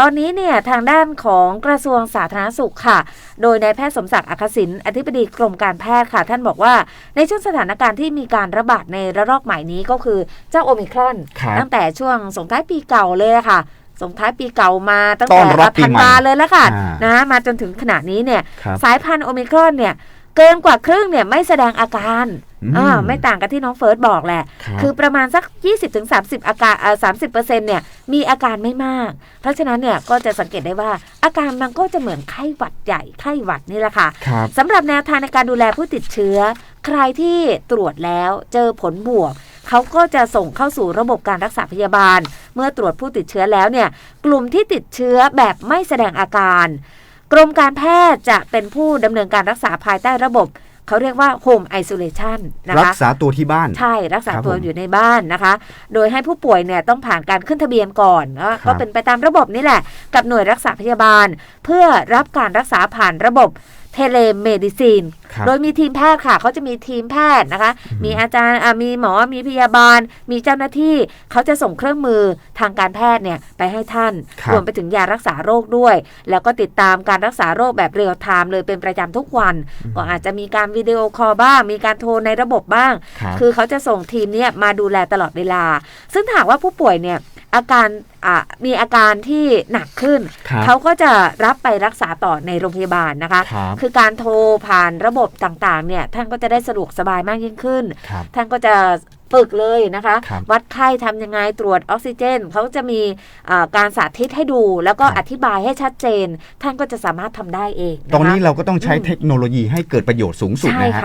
ตอนนี้เนี่ยทางด้านของกระทรวงสาธารณสุขค่ะ โดยนายแพทย์สมศักดิ์อักษิณอธิบดีกรมการแพทย์ค่ะ ท่านบอกว่าในช่วงสถานการณ์ที่มีการระบาดในระลอกใหม่นี้ก็คือเจ้าโอมิครอนครับตั้งแต่ช่วงส่งท้ายปีเก่าเลยอะค่ะส่งท้ายปีเก่ามาตั้งต้แต่อนรับปีธันใหม่วาเลยแล้วค่ะอ่านนะมาจนถึงขณะนี้เนี่ยครับสายพันธุ์โอมิครอนเนี่ย เกินกว่าครึ่งเนี่ยไม่แสดงอาการอืมอ่าไม่ต่างกับที่น้องเฟิร์สบอกแหละครับคือประมาณสัก 20-30 อาการอ่า30เปอร์เซ็นต์เนี่ยมีอาการไม่มาก เพราะฉะนั้นเนี่ยก็จะสังเกตได้ว่าอาการมันก็จะเหมือนไข้หวัดใหญ่ไข้หวัดนี่แหละค่ะครับสำหรับแนวทางในการดูแลผู้ติดเชื้อ ใครที่ตรวจแล้วเจอผลบวกเขาก็จะส่งเข้าสู่ระบบการรักษาพยาบาล เมื่อตรวจผู้ติดเชื้อแล้วเนี่ย กลุ่มที่ติดเชื้อแบบไม่แสดงอาการ กรมการแพทย์จะเป็นผู้ดำเนินการรักษาภายใต้ระบบ เขาเรียกว่า Home Isolation นะรัคะกษาตัวที่บ้าน ใช่รักษาครับตัวผมอยู่ในบ้านนะคะ โดยให้ผู้ป่วยเนี่ยต้องผ่านการขึ้นทะเบียนก่อนนะก็เป็นไปตามระบบนี่แหละ กับหน่วยรักษาพยาบาล เพื่อรับการรักษาผ่านระบบ เทเลเมดิซีนครับโดยมีทีมแพทย์ค่ะเขาจะมีทีมแพทย์นะคะ มีอาจารย์อะมีหมอมีพยาบาล มีเจ้าหน้าที่เขาจะส่งเครื่องมือทางการแพทย์เนี่ยไปให้ท่านครับรวมไปถึงยารักษาโรคด้วย แล้วก็ติดตามการรักษาโรคแบบเรียลไทม์เลยเป็นประจำทุกวัน ก็อาจจะมีการวิดีโอคอลบ้าง มีการโทรในระบบบ้างครับคือเขาจะส่งทีมเนี้มาดูแลตลอดเวลา ซึ่งถ้าหากว่าผู้ป่วยเนี่ย อาการอะมีอาการที่หนักขึ้นครับเขาก็จะรับไปรักษาต่อในโรงพยาบาลนะคะครับคือการโทรผ่านระบบต่างๆเนี่ยท่านก็จะได้สะดวกสบายมากยิ่งขึ้นครับท่านก็จะฝึกเลยนะคะครับวัดไข้ทำยังไงตรวจออกซิเจนเขาจะมีอ่าการสาธิตให้ดู แล้วก็ครับอธิบายให้ชัดเจน ท่านก็จะสามารถทำได้เองะคะตรงนี้เราก็ต้องใช้อืมเทคโนโลยีให้เกิดประโยชน์สูงสุดใช่นะฮะค่ะ